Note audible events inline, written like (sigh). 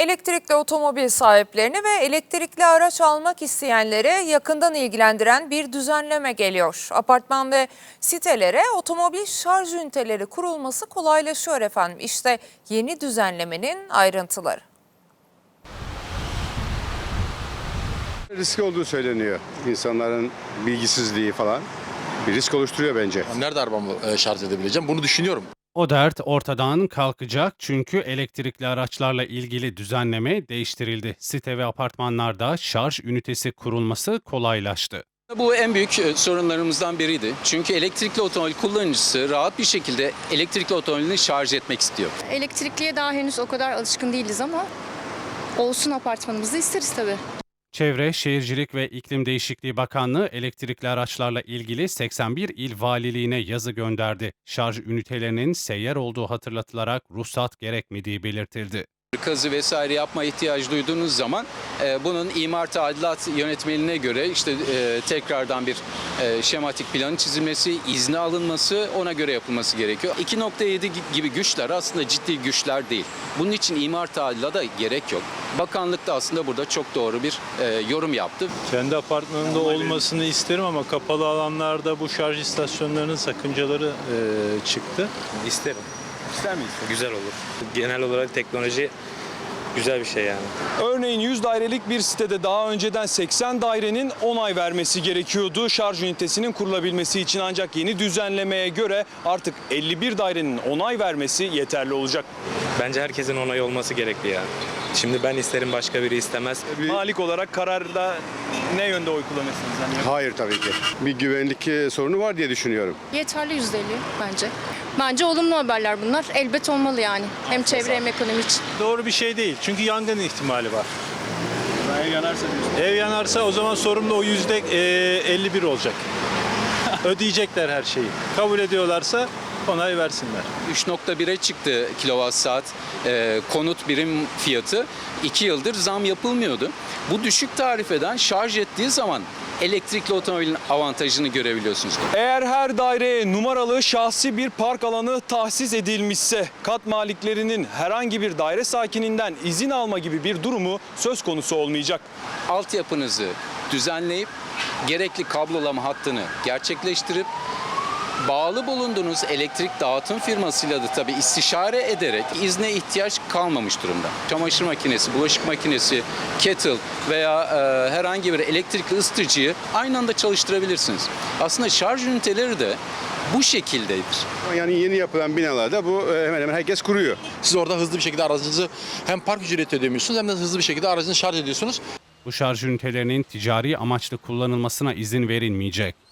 Elektrikli otomobil sahiplerini ve elektrikli araç almak isteyenleri yakından ilgilendiren bir düzenleme geliyor. Apartman ve sitelere otomobil şarj üniteleri kurulması kolaylaşıyor efendim. İşte yeni düzenlemenin ayrıntıları. Risk olduğu söyleniyor. İnsanların bilgisizliği falan bir risk oluşturuyor bence. Nerede arabamı e, şarj edebileceğim? Bunu düşünüyorum. O dert ortadan kalkacak çünkü elektrikli araçlarla ilgili düzenleme değiştirildi. Site ve apartmanlarda şarj ünitesi kurulması kolaylaştı. Bu en büyük e, sorunlarımızdan biriydi. Çünkü elektrikli otomobil kullanıcısı rahat bir şekilde elektrikli otomobilini şarj etmek istiyor. Elektrikliye daha henüz o kadar alışkın değiliz ama olsun apartmanımızda isteriz tabii. Çevre, Şehircilik ve İklim Değişikliği Bakanlığı elektrikli araçlarla ilgili 81 il valiliğine yazı gönderdi. Şarj ünitelerinin seyyar olduğu hatırlatılarak ruhsat gerekmediği belirtildi. Kazı vesaire yapma ihtiyacı duyduğunuz zaman e, bunun imar tadilat yönetmeliğine göre işte e, tekrardan bir e, şematik planın çizilmesi, izni alınması ona göre yapılması gerekiyor. 2.7 gibi güçler aslında ciddi güçler değil. Bunun için imar tadilata gerek yok. Bakanlık da aslında burada çok doğru bir e, yorum yaptı. Kendi apartmanımda olmasını isterim ama kapalı alanlarda bu şarj istasyonlarının sakıncaları e, çıktı. İsterim. İster miyiz? Güzel olur. Genel olarak teknoloji güzel bir şey yani. Örneğin 100 dairelik bir sitede daha önceden 80 dairenin onay vermesi gerekiyordu şarj ünitesinin kurulabilmesi için ancak yeni düzenlemeye göre artık 51 dairenin onay vermesi yeterli olacak. Bence herkesin onayı olması gerekli yani. Şimdi ben isterim başka biri istemez. Malik olarak kararda ne yönde oy kullanırsınız? Yani Hayır tabii ki. Bir güvenlik e, sorunu var diye düşünüyorum. Yeterli yüzde elli bence. Bence olumlu haberler bunlar. Elbet olmalı yani. Hem çevre hem ekonomi için. Doğru bir şey değil çünkü yangın ihtimali var. ev yanarsa diyorsun. Ev yanarsa o zaman sorumlu o yüzde e, 51 olacak. (laughs) Ödeyecekler her şeyi. Kabul ediyorlarsa onay versinler. 3.1'e çıktı kilowatt saat e, konut birim fiyatı. 2 yıldır zam yapılmıyordu. Bu düşük tarifeden şarj ettiği zaman elektrikli otomobilin avantajını görebiliyorsunuz. Eğer her daireye numaralı şahsi bir park alanı tahsis edilmişse kat maliklerinin herhangi bir daire sakininden izin alma gibi bir durumu söz konusu olmayacak. altyapınızı düzenleyip gerekli kablolama hattını gerçekleştirip bağlı bulunduğunuz elektrik dağıtım firmasıyla da tabii istişare ederek izne ihtiyaç kalmamış durumda. Çamaşır makinesi, bulaşık makinesi, kettle veya e, herhangi bir elektrikli ısıtıcıyı aynı anda çalıştırabilirsiniz. Aslında şarj üniteleri de bu şekildedir. Yani yeni yapılan binalarda bu e, hemen hemen herkes kuruyor. Siz orada hızlı bir şekilde aracınızı hem park ücreti ödemiyorsunuz hem de hızlı bir şekilde aracınızı şarj ediyorsunuz. Bu şarj ünitelerinin ticari amaçlı kullanılmasına izin verilmeyecek.